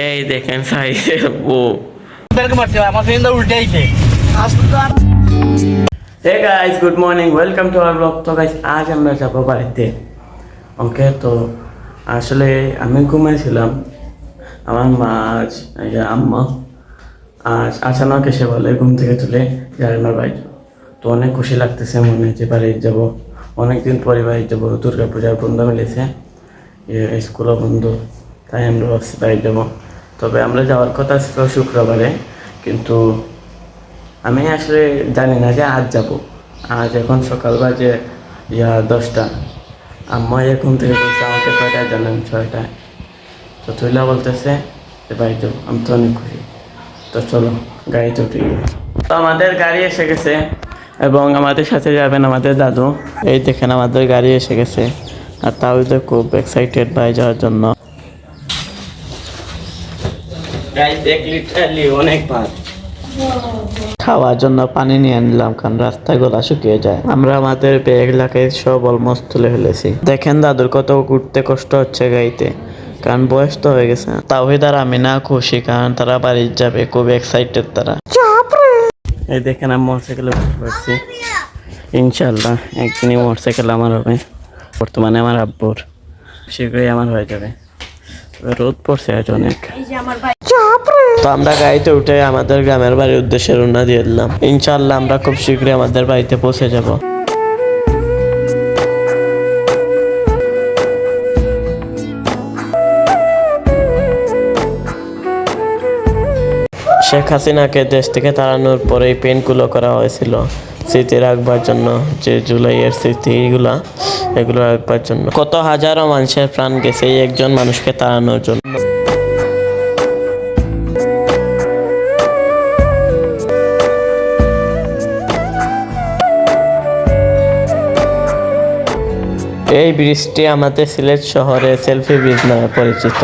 এই দেখেন সাইজে বউ hey guys good morning welcome to our blog তো গাইস আজ আমরা যাব বাড়িতে। ওকে তো আসলে আমি ঘুমাইছিলাম। আমার মা, আজ এই আম্মা, আজ আচানক এসে বলে ঘুম থেকে তুলে আমার বাড়ি। তো অনেক খুশি লাগতেছে মনে যে বাড়ি যাব। অনেকদিন পরে বাড়ি যাব দুর্গা পূজার বন্ধ মিলেছে। স্কুলও বন্ধ। তাই আমরা ভাবছি বাড়ি যাব তবে আমরা যাওয়ার কথা ছিল শুক্রবারে, কিন্তু আমি আসলে জানি না যে আজ যাব। আজ এখন সকাল বাজে, ইয়া দশটা। আম্মা এখন থেকে বলছে, আমাকে কয়টায় জানেন ছয়টায়? তো তুইলা বলতেছে যে, বাড়ি যাব, আমি তো অনেক খুশি। তো চলো গাড়িতে উঠে। তো আমাদের গাড়ি এসে গেছে এবং আমাদের সাথে যাবেন আমাদের দাদু। এই দেখেন, আমাদের গাড়ি এসে গেছে। আর তাও তো খুব এক্সাইটেড বাই যাওয়ার জন্য। খাওয়ার জন্য পানি নিয়ে নিলাম, কারণ রাস্তায় গলা শুকিয়ে যায়। আমরা আমাদের ব্যাগ লাগাই, সব অলমোস্ট তুলে ফেলেছি। দেখেন দাদুর কত ঘুরতে কষ্ট হচ্ছে গাইতে, কারণ বয়স তো হয়ে গেছে। তাওহিদার আমি না খুশি, কারণ তারা বাড়ি যাবে, খুব এক্সাইটেড তারা। এই দেখেন আমি মোটরসাইকেলে বসে পড়ছি। ইনশাল্লাহ একদিনই মোটরসাইকেল আমার হবে। বর্তমানে আমার আব্বুর, শীঘ্রই আমার হয়ে যাবে। রোদ পড়ছে আজ অনেক। তো আমরা গাড়িতে উঠে আমাদের গ্রামের বাড়ির উদ্দেশ্যে রওনা দিয়ে দিলাম। ইনশাল্লাহ আমরা খুব শীঘ্রই আমাদের বাড়িতে পৌঁছে যাব। শেখ হাসিনাকে দেশ থেকে তাড়ানোর পরেই পেনগুলো করা হয়েছিল। স্মৃতি রাখবার জন্য, যে জুলাইয়ের স্মৃতিগুলা এগুলো রাখবার জন্য। কত হাজারো মানুষের প্রাণ গেছে এই একজন মানুষকে তাড়ানোর জন্য। এই ব্রিজটি আমাদের সিলেট শহরে সেলফি ব্রিজ নামে পরিচিত।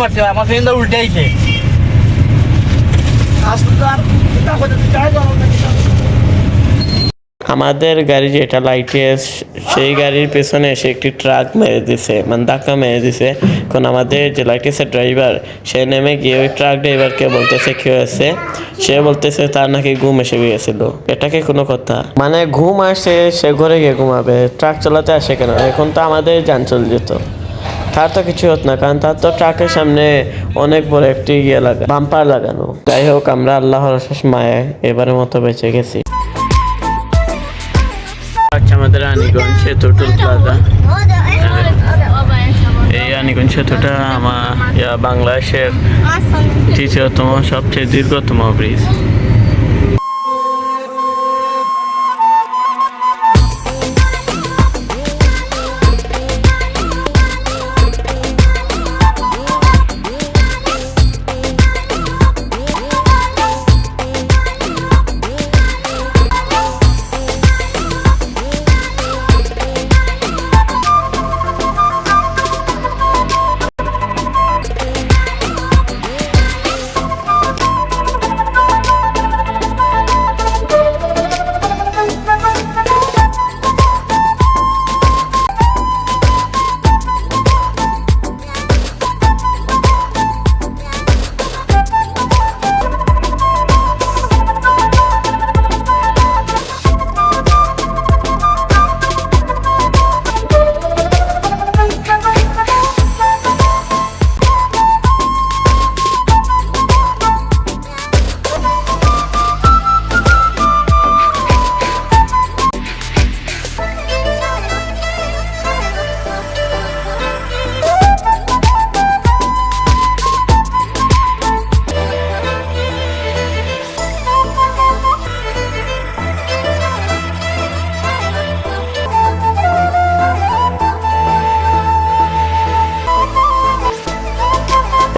মারছে আমার ফ্রেন্ড উল্টে আইছে। আমাদের গাড়ি যেটা লাইটে সেই গাড়ির পেছনে এসে একটি ট্রাক মেরে দিছে মানে ধাক্কা মেরে দিছে। এখন আমাদের যে লাইটেসের ড্রাইভার সে নেমে গিয়ে ওই ট্রাক ড্রাইভারকে বলতেছে, কি হয়েছে? সে বলতেছে, তার নাকি ঘুম এসে গিয়েছিল। এটাকে কোনো কথা? মানে ঘুম আসে, সে ঘরে গিয়ে ঘুমাবে ট্রাক চালাতে আসে কেন? এখন তো আমাদের যান চলে যেত তার তো কিছু হতো না, কারণ তার তো ট্রাকের সামনে অনেক বড় একটি ইয়ে লাগা, বাম্পার লাগানো। যাই হোক, আমরা আল্লাহর শেষ মায়ে এবারের মতো বেঁচে গেছি। আচ্ছা আমাদের রানীগঞ্জ সেতু টুল প্লাজা। এই রানীগঞ্জ সেতুটা আমার বাংলাদেশের তৃতীয়তম, সবচেয়ে দীর্ঘতম ব্রিজ।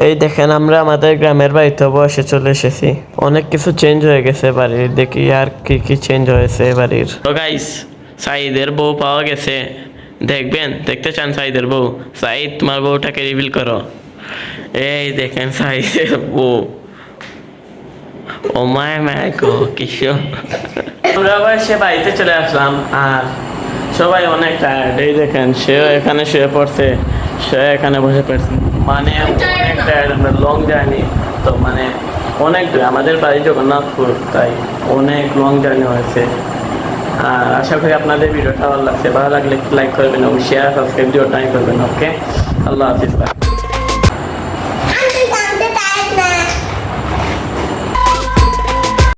এই দেখেন আমরা আমাদের গ্রামের বাড়িতে বসে চলে এসেছি। অনেক কিছু চেঞ্জ হয়ে গেছে বাড়ির। দেখি আর কি কি চেঞ্জ হয়েছে বাড়ির। তো গাইস সাইদের বউ পাওয়া গেছে। দেখবেন, দেখতে চান সাইদের বউ? সাইদ তোমার বউটাকে রিভিল করো। এই দেখেন সাইদের বউ। ও মাই মাই গো কিশোর আমরা আবার সে বাড়িতে চলে আসলাম আর সবাই অনেক টায়ার্ড এই দেখেন, সেও এখানে শুয়ে পড়ছে সে এখানে বসে পড়ছে। মানে অনেক টায়ার্ড আমরা লং জার্নি তো মানে অনেক দূর। আমাদের বাড়ি জগন্নাথপুর তাই অনেক লং জার্নি হয়েছে। আর আশা করি আপনাদের ভিডিওটা ভালো লাগছে। ভালো লাগলে লাইক করবেন এবং শেয়ার সাবস্ক্রাইব দিয়ে টাইম করবেন ওকে আল্লাহ হাফিজ